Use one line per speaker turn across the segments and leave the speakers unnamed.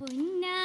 പുന്നാര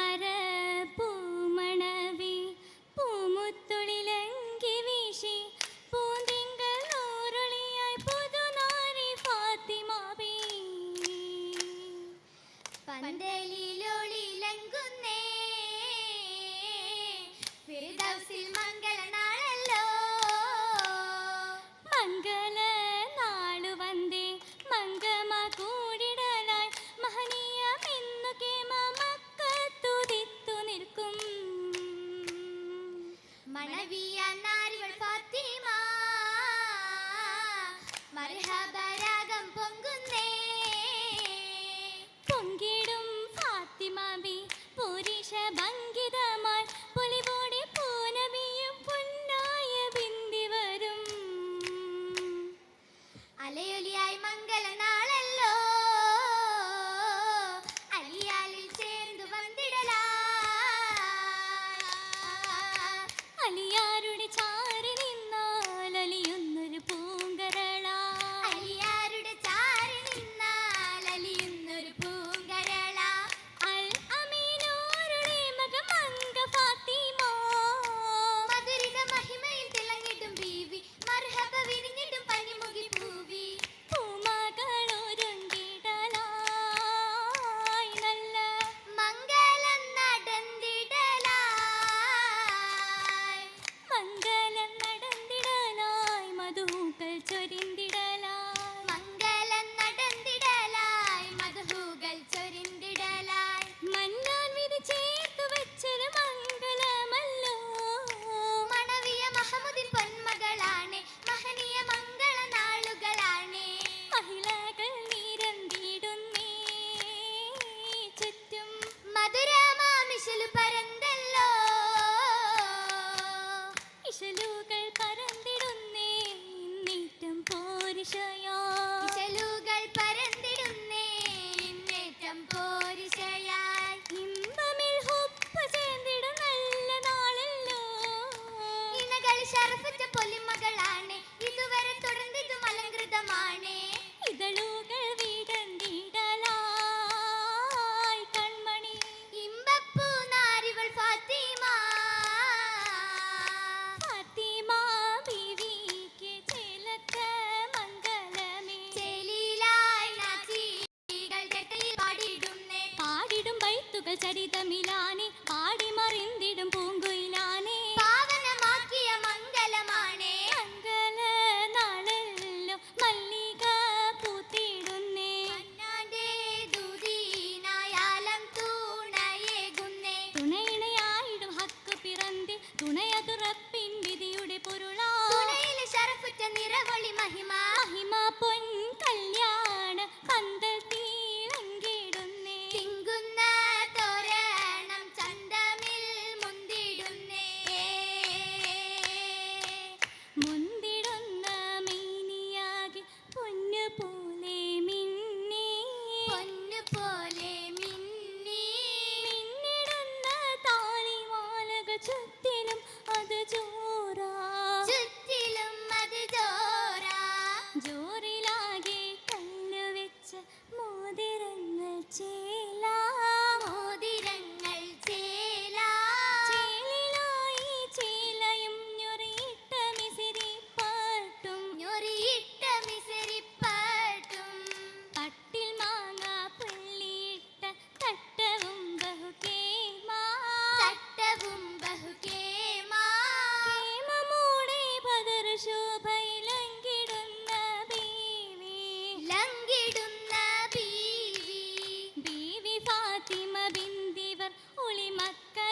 ഇണകൾ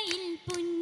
പുന്നാര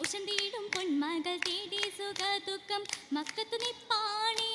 ഉഷന്തിയിടും പൊന്മകൾ തേടി സുഖ ദുഃഖം മക്കത്തു നിപ്പാണേ.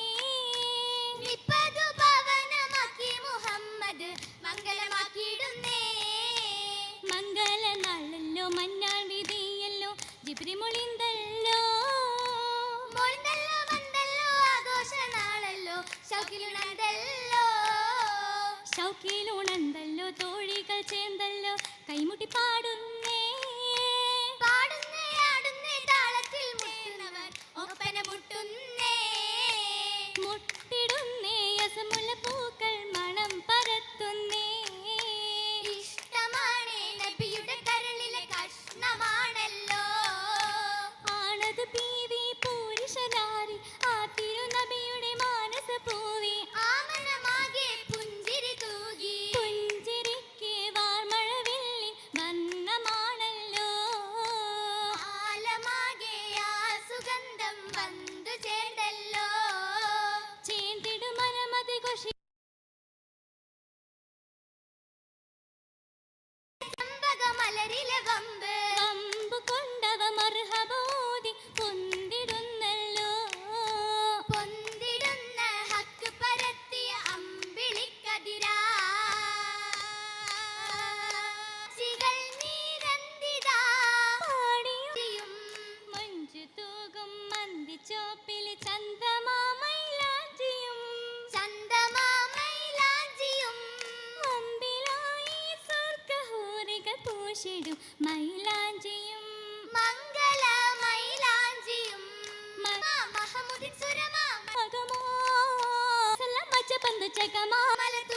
ചുവപ്പിൽ ചന്ദ്രമാമയിലാഞ്ചിയും
ചന്ദ്രമാമയിലാഞ്ചിയും
അമ്പിലായി സ്വർഗഹൂറിക പൂശിടും മൈലാഞ്ചിയും
മംഗള മൈലാഞ്ചിയും മഹമുദിൻ സുരമാ.
മകമോ? സലമച്ച പന്തു ചകമാ.
മലത്ത